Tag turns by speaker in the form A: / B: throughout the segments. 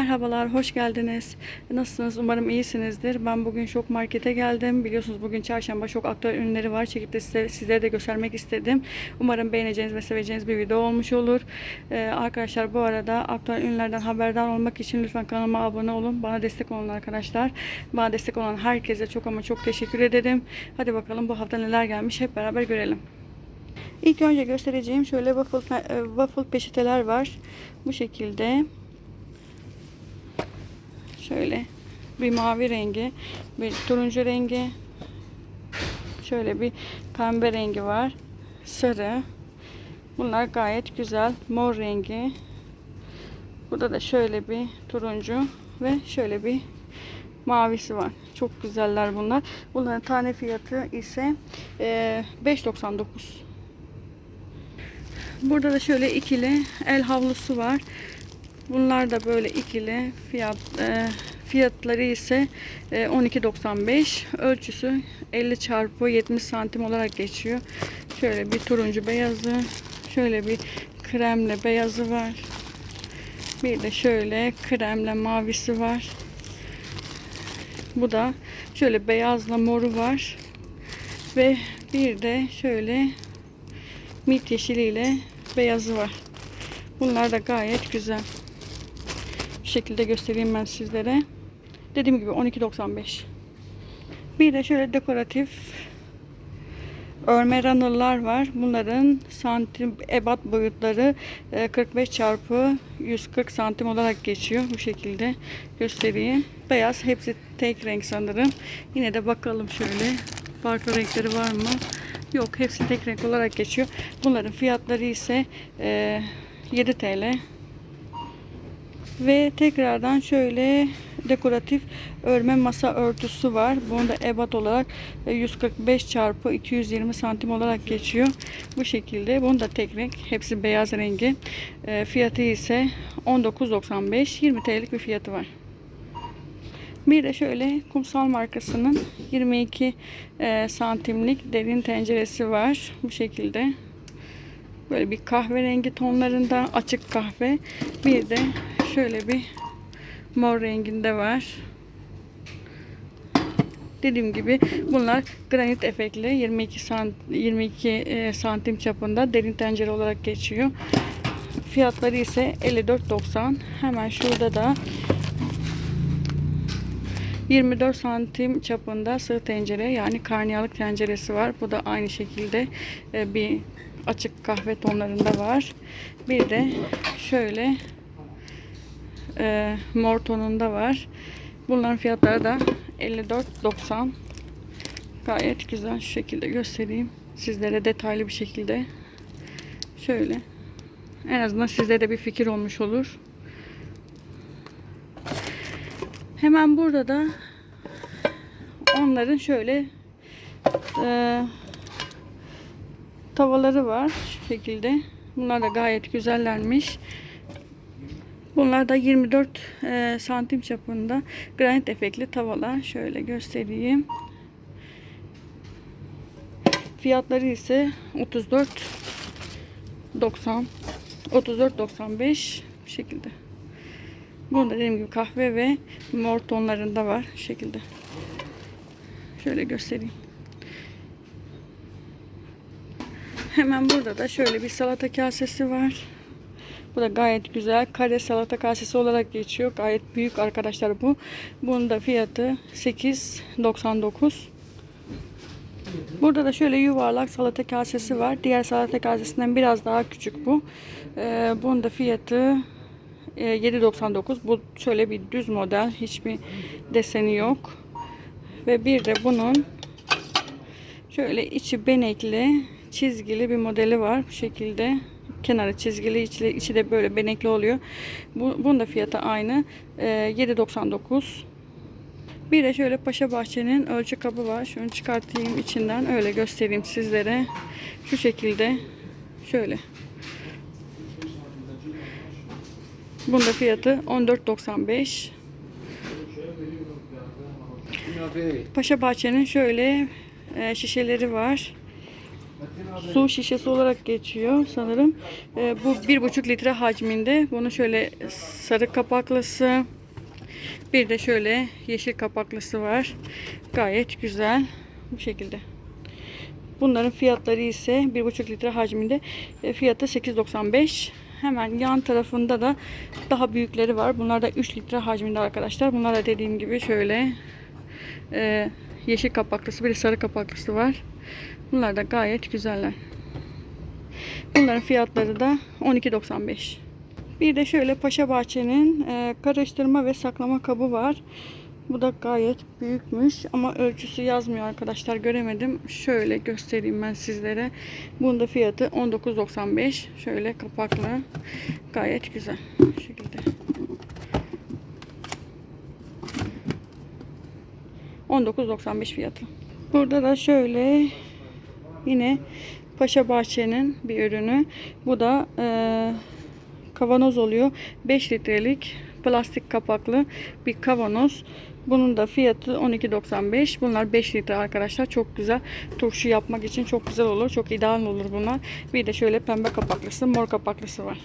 A: Merhabalar, hoş geldiniz. Nasılsınız? Umarım iyisinizdir. Ben bugün Şok Market'e geldim. Biliyorsunuz bugün çarşamba şok aktüel ürünleri var. Çekip de size, sizlere de göstermek istedim. Umarım beğeneceğiniz ve seveceğiniz bir video olmuş olur. Ee, arkadaşlar bu arada aktüel ürünlerden haberdar olmak için lütfen kanalıma abone olun. Bana destek olun arkadaşlar. Bana destek olan herkese çok ama çok teşekkür ederim. Hadi bakalım bu hafta neler gelmiş hep beraber görelim. İlk önce göstereceğim şöyle waffle, e, waffle peçeteler var. Bu şekilde. Şöyle bir mavi rengi, bir turuncu rengi, şöyle bir pembe rengi var, sarı. Bunlar gayet güzel. Mor rengi. Burada da şöyle bir turuncu ve şöyle bir mavisi var. Çok güzeller bunlar. Bunların tane fiyatı ise eee, 5.99. Burada da şöyle ikili el havlusu var. Bunlar da böyle ikili fiyat e, fiyatları ise e, 12.95 ölçüsü 50 çarpı 70 santim olarak geçiyor. Şöyle bir turuncu beyazı, şöyle bir kremle beyazı var. Bir de şöyle kremle mavisi var. Bu da şöyle beyazla moru var. Ve bir de şöyle mit yeşiliyle beyazı var. Bunlar da gayet güzel. Bu şekilde göstereyim ben sizlere. Dediğim gibi 12.95. Bir de şöyle dekoratif örme runner'lar var. Bunların santim ebat boyutları e, 45 çarpı 140 santim olarak geçiyor. Bu şekilde göstereyim. Beyaz hepsi tek renk sanırım. Yine de bakalım şöyle. Farklı renkleri var mı? Yok hepsi tek renk olarak geçiyor. Bunların fiyatları ise e, 7 TL. Ve tekrardan şöyle dekoratif örme masa örtüsü var. Bunu da ebat olarak e, 145 çarpı 220 santim olarak geçiyor. Bu şekilde. Bunu da tek. Hepsi beyaz rengi. E, fiyatı ise 19.95. 20 TL'lik bir fiyatı var. Bir de şöyle kumsal markasının 22 e, santimlik derin tenceresi var. Bu şekilde. Böyle bir kahverengi tonlarında açık kahve. Bir de şöyle bir mor renginde var. Dediğim gibi bunlar granit efektli 22 sant 22 e, santim çapında derin tencere olarak geçiyor. Fiyatları ise 54.90. Hemen şurada da 24 santim çapında sığ tencere yani karniyalık tenceresi var. Bu da aynı şekilde e, bir açık kahve tonlarında var. Bir de şöyle e, mor tonunda var. Bunların fiyatları da 54.90. Gayet güzel şu şekilde göstereyim. Sizlere detaylı bir şekilde. Şöyle. En azından sizde de bir fikir olmuş olur. Hemen burada da onların şöyle e, tavaları var şu şekilde. Bunlar da gayet güzellermiş. Bunlar da 24 e, santim çapında granit efektli tavalar. Şöyle göstereyim. Fiyatları ise 34 90 34.95 bu şekilde. Bunda dediğim gibi kahve ve mor tonlarında var şu şekilde. Şöyle göstereyim. Hemen burada da şöyle bir salata kasesi var. Bu da gayet güzel. Kare salata kasesi olarak geçiyor. Gayet büyük arkadaşlar bu. Bunun da fiyatı 8.99. Burada da şöyle yuvarlak salata kasesi var. Diğer salata kasesinden biraz daha küçük bu. Ee, bunun da fiyatı e, 7.99. Bu şöyle bir düz model. Hiçbir deseni yok. Ve bir de bunun şöyle içi benekli, çizgili bir modeli var. Bu şekilde kenarı çizgili, içi, içi de böyle benekli oluyor. Bu, bunun da fiyatı aynı. Ee, 7.99. Bir de şöyle Paşa Bahçe'nin ölçü kabı var. Şunu çıkartayım içinden öyle göstereyim sizlere. Şu şekilde şöyle. Bunun da fiyatı 14.95. Paşa Bahçe'nin şöyle e, şişeleri var. Su şişesi olarak geçiyor sanırım. Ee, bu bir buçuk litre hacminde. Bunu şöyle sarı kapaklısı, bir de şöyle yeşil kapaklısı var. Gayet güzel. Bu şekilde. Bunların fiyatları ise 1,5 litre hacminde e, fiyatı 8.95. Hemen yan tarafında da daha büyükleri var. Bunlar da 3 litre hacminde arkadaşlar. Bunlar da dediğim gibi şöyle e, yeşil kapaklısı bir de sarı kapaklısı var. Bunlar da gayet güzeller. Bunların fiyatları da 12.95. Bir de şöyle Paşa Bahçe'nin e, karıştırma ve saklama kabı var. Bu da gayet büyükmüş ama ölçüsü yazmıyor arkadaşlar göremedim. Şöyle göstereyim ben sizlere. Bunun da fiyatı 19.95. Şöyle kapaklı. Gayet güzel. Bu şekilde. 19.95 fiyatı. Burada da şöyle yine Paşa Bahçe'nin bir ürünü. Bu da e, kavanoz oluyor. 5 litrelik plastik kapaklı bir kavanoz. Bunun da fiyatı 12.95. Bunlar 5 litre arkadaşlar. Çok güzel. Turşu yapmak için çok güzel olur. Çok ideal olur bunlar. Bir de şöyle pembe kapaklısı, mor kapaklısı var.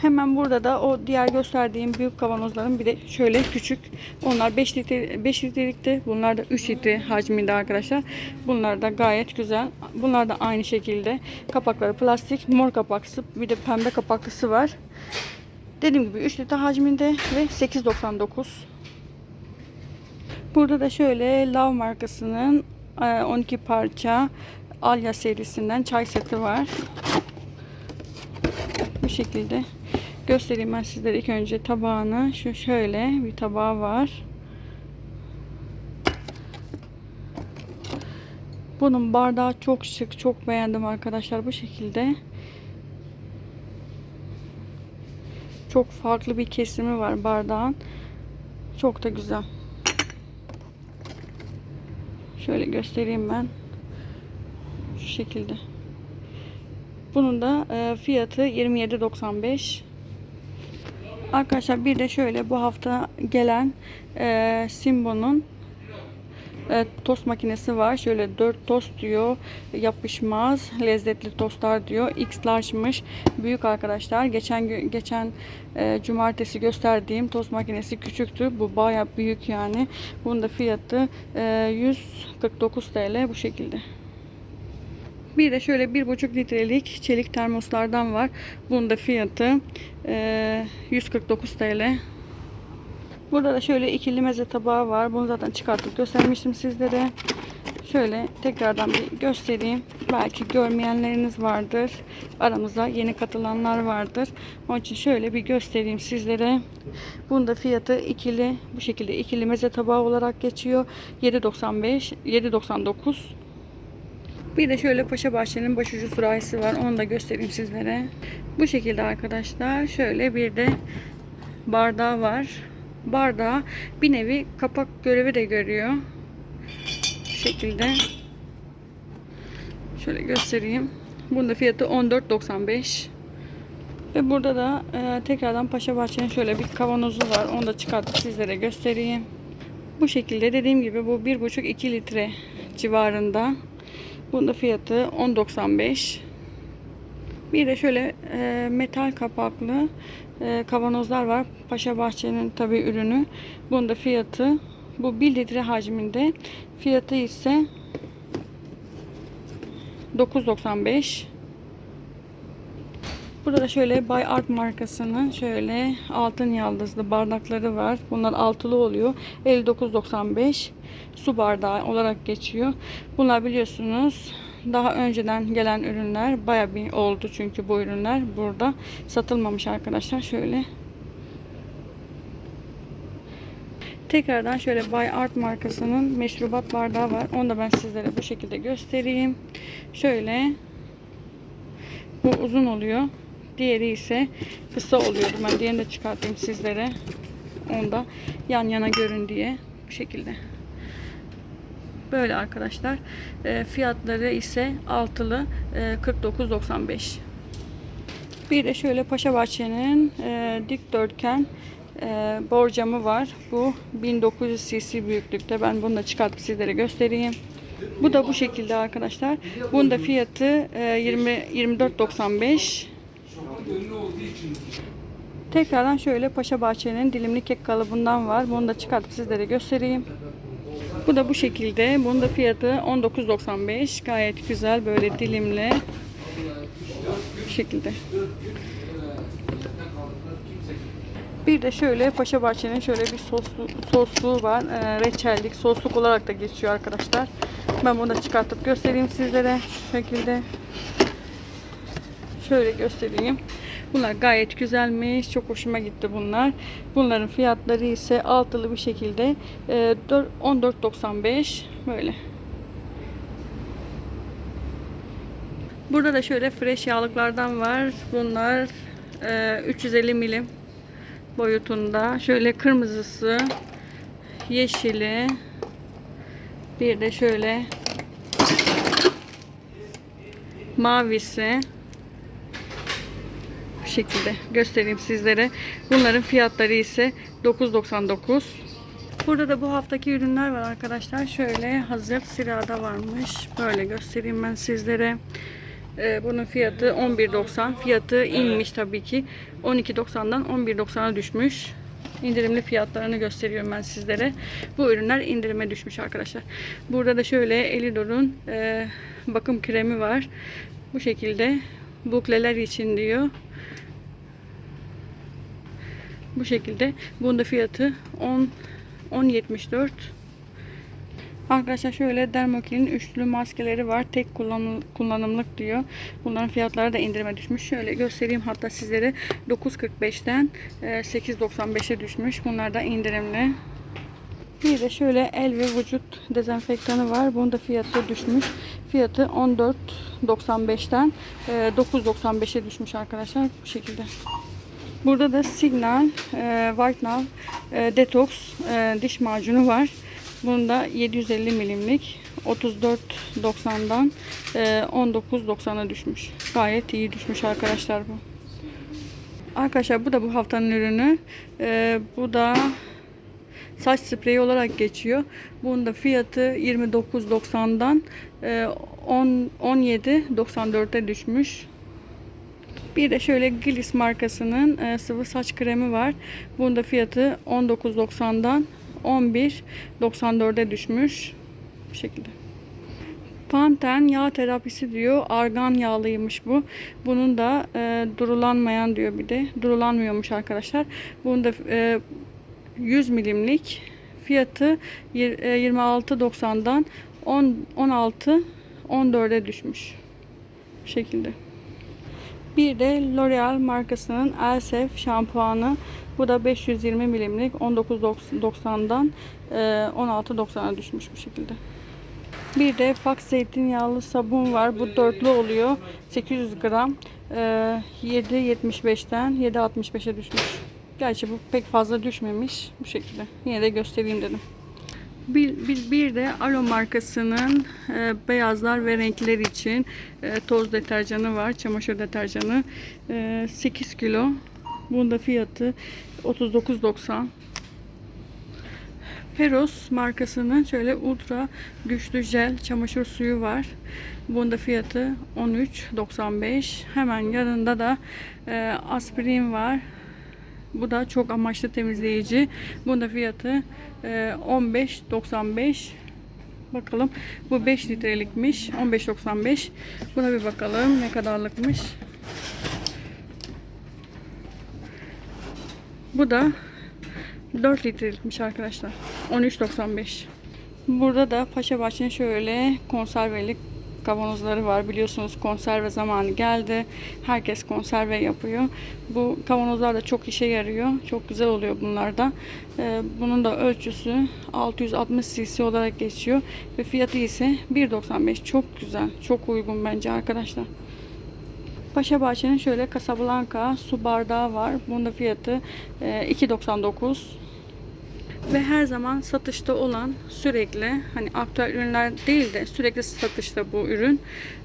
A: Hemen burada da o diğer gösterdiğim büyük kavanozların bir de şöyle küçük. Onlar 5 litre 5 litrelikte. Bunlar da 3 litre hacminde arkadaşlar. Bunlar da gayet güzel. Bunlar da aynı şekilde. Kapakları plastik, mor kapaklısı, bir de pembe kapaklısı var. Dediğim gibi 3 litre hacminde ve 8.99. Burada da şöyle Lav markasının e, 12 parça Alya serisinden çay seti var. Bu şekilde göstereyim ben sizlere ilk önce tabağını. Şu şöyle bir tabağı var. Bunun bardağı çok şık, çok beğendim arkadaşlar bu şekilde. Çok farklı bir kesimi var bardağın. Çok da güzel. Şöyle göstereyim ben. Şu şekilde. Bunun da e, fiyatı 27.95. Arkadaşlar bir de şöyle bu hafta gelen e, Simbo'nun e, tost makinesi var. Şöyle 4 tost diyor. Yapışmaz. Lezzetli tostlar diyor. X large'mış. Büyük arkadaşlar. Geçen geçen e, cumartesi gösterdiğim tost makinesi küçüktü. Bu baya büyük yani. Bunun da fiyatı e, 149 TL bu şekilde. Bir de şöyle bir buçuk litrelik çelik termoslardan var. Bunun da fiyatı e, 149 TL. Burada da şöyle ikili meze tabağı var. Bunu zaten çıkartıp göstermiştim sizlere. Şöyle tekrardan bir göstereyim. Belki görmeyenleriniz vardır. Aramıza yeni katılanlar vardır. Onun için şöyle bir göstereyim sizlere. Bunun da fiyatı ikili bu şekilde ikili meze tabağı olarak geçiyor. 7.95 7.99 bir de şöyle Paşa Bahçe'nin başucu sürahisi var. Onu da göstereyim sizlere. Bu şekilde arkadaşlar. Şöyle bir de bardağı var. Bardağı bir nevi kapak görevi de görüyor. Bu şekilde. Şöyle göstereyim. Bunun da fiyatı 14.95. Ve burada da e, tekrardan Paşa Bahçe'nin şöyle bir kavanozu var. Onu da çıkartıp sizlere göstereyim. Bu şekilde dediğim gibi bu 1,5-2 litre civarında. Bunun da fiyatı 10.95. Bir de şöyle e, metal kapaklı e, kavanozlar var. Paşa Bahçe'nin tabi ürünü. Bunun da fiyatı bu 1 litre hacminde. Fiyatı ise 9.95. Burada da şöyle Bay Art markasının şöyle altın yaldızlı bardakları var. Bunlar altılı oluyor. 59.95 su bardağı olarak geçiyor. Bunlar biliyorsunuz daha önceden gelen ürünler baya bir oldu çünkü bu ürünler burada satılmamış arkadaşlar. Şöyle Tekrardan şöyle Bay Art markasının meşrubat bardağı var. Onu da ben sizlere bu şekilde göstereyim. Şöyle bu uzun oluyor. Diğeri ise kısa oluyordu. Ben diğerini de çıkartayım sizlere. Onu da yan yana görün diye. Bu şekilde. Böyle arkadaşlar. E, fiyatları ise altılı e, 49.95. Bir de şöyle Paşa Bahçe'nin e, dikdörtgen e, borcamı var. Bu 1900 cc büyüklükte. Ben bunu da çıkartıp sizlere göstereyim. Bu da bu şekilde arkadaşlar. Bunun da fiyatı e, 20 24.95. Tekrardan şöyle Paşa Bahçe'nin dilimli kek kalıbından var. Bunu da çıkartıp sizlere göstereyim. Bu da bu şekilde. Bunun da fiyatı 19.95. Gayet güzel böyle dilimli. Bu şekilde. Bir de şöyle Paşa Bahçe'nin şöyle bir soslu, sosluğu var. Ee, reçellik, sosluk olarak da geçiyor arkadaşlar. Ben bunu da çıkartıp göstereyim sizlere. Şu şekilde. Şöyle göstereyim. Bunlar gayet güzelmiş. Çok hoşuma gitti bunlar. Bunların fiyatları ise altılı bir şekilde e, dör- 14.95 böyle. Burada da şöyle fresh yağlıklardan var. Bunlar e, 350 milim boyutunda. Şöyle kırmızısı, yeşili, bir de şöyle mavisi bu şekilde göstereyim sizlere. Bunların fiyatları ise 9.99. Burada da bu haftaki ürünler var arkadaşlar. Şöyle hazır sırada varmış. Böyle göstereyim ben sizlere. Ee, bunun fiyatı 11.90. Fiyatı inmiş tabii ki. 12.90'dan 11.90'a düşmüş. İndirimli fiyatlarını gösteriyorum ben sizlere. Bu ürünler indirime düşmüş arkadaşlar. Burada da şöyle Elidor'un e, bakım kremi var. Bu şekilde bukleler için diyor. Bu şekilde. Bunun da fiyatı 10 10.74. Arkadaşlar şöyle Dermokil'in üçlü maskeleri var. Tek kullanım, kullanımlık diyor. Bunların fiyatları da indirime düşmüş. Şöyle göstereyim hatta sizlere 9.45'ten e, 8.95'e düşmüş. Bunlar da indirimli. Bir de şöyle el ve vücut dezenfektanı var. Bunun da fiyatı düşmüş. Fiyatı 14.95'ten e, 9.95'e düşmüş arkadaşlar. Bu şekilde. Burada da Signal e, White Now e, Detox e, diş macunu var. Bunda 750 milimlik 34.90'dan e, 19.90'a düşmüş. Gayet iyi düşmüş arkadaşlar bu. Arkadaşlar bu da bu haftanın ürünü. E, bu da saç spreyi olarak geçiyor. Bunun da fiyatı 29.90'dan e, 10 17.94'e düşmüş. Bir de şöyle Gliss markasının e, sıvı saç kremi var. Bunun da fiyatı 19.90'dan 11.94'e düşmüş. Bu şekilde. Panten yağ terapisi diyor. Argan yağlıymış bu. Bunun da e, durulanmayan diyor bir de. Durulanmıyormuş arkadaşlar. Bunun da e, 100 milimlik fiyatı yir- e, 26.90'dan 10 16 14'e düşmüş. Şekilde. Bir de L'Oreal markasının Elsef şampuanı. Bu da 520 milimlik 19.90'dan e, 16.90'a düşmüş bu şekilde. Bir de Fox zeytinyağlı sabun var. Bu dörtlü oluyor. 800 gram. E, 7.75'ten 7.65'e düşmüş. Gerçi bu pek fazla düşmemiş. Bu şekilde. Yine de göstereyim dedim. Bir, bir, bir de Alo markasının e, beyazlar ve renkler için e, toz deterjanı var. Çamaşır deterjanı. E, 8 kilo. Bunun da fiyatı 39.90. Peros markasının şöyle ultra güçlü jel çamaşır suyu var. Bunun da fiyatı 13.95. Hemen yanında da e, aspirin var. Bu da çok amaçlı temizleyici. Bunun da fiyatı e, 15.95. Bakalım. Bu 5 litrelikmiş. 15.95. Buna bir bakalım ne kadarlıkmış. Bu da 4 litrelikmiş arkadaşlar. 13.95. Burada da Paşa Bahçe'nin şöyle konservelik kavanozları var. Biliyorsunuz konserve zamanı geldi. Herkes konserve yapıyor. Bu kavanozlar da çok işe yarıyor. Çok güzel oluyor bunlar da. Ee, bunun da ölçüsü 660 cc olarak geçiyor. Ve fiyatı ise 1.95. Çok güzel. Çok uygun bence arkadaşlar. Paşa Bahçe'nin şöyle Casablanca su bardağı var. Bunun da fiyatı e, 2.99 ve her zaman satışta olan sürekli hani aktüel ürünler değil de sürekli satışta bu ürün.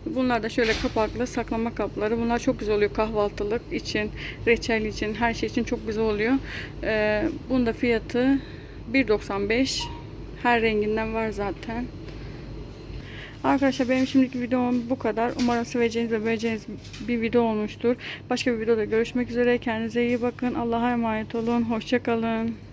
A: Bunlar da şöyle kapaklı saklama kapları. Bunlar çok güzel oluyor kahvaltılık için, reçel için, her şey için çok güzel oluyor. Ee, bunun da fiyatı 1.95. Her renginden var zaten. Arkadaşlar benim şimdiki videom bu kadar. Umarım seveceğiniz ve beğeneceğiniz bir video olmuştur. Başka bir videoda görüşmek üzere. Kendinize iyi bakın. Allah'a emanet olun. Hoşçakalın.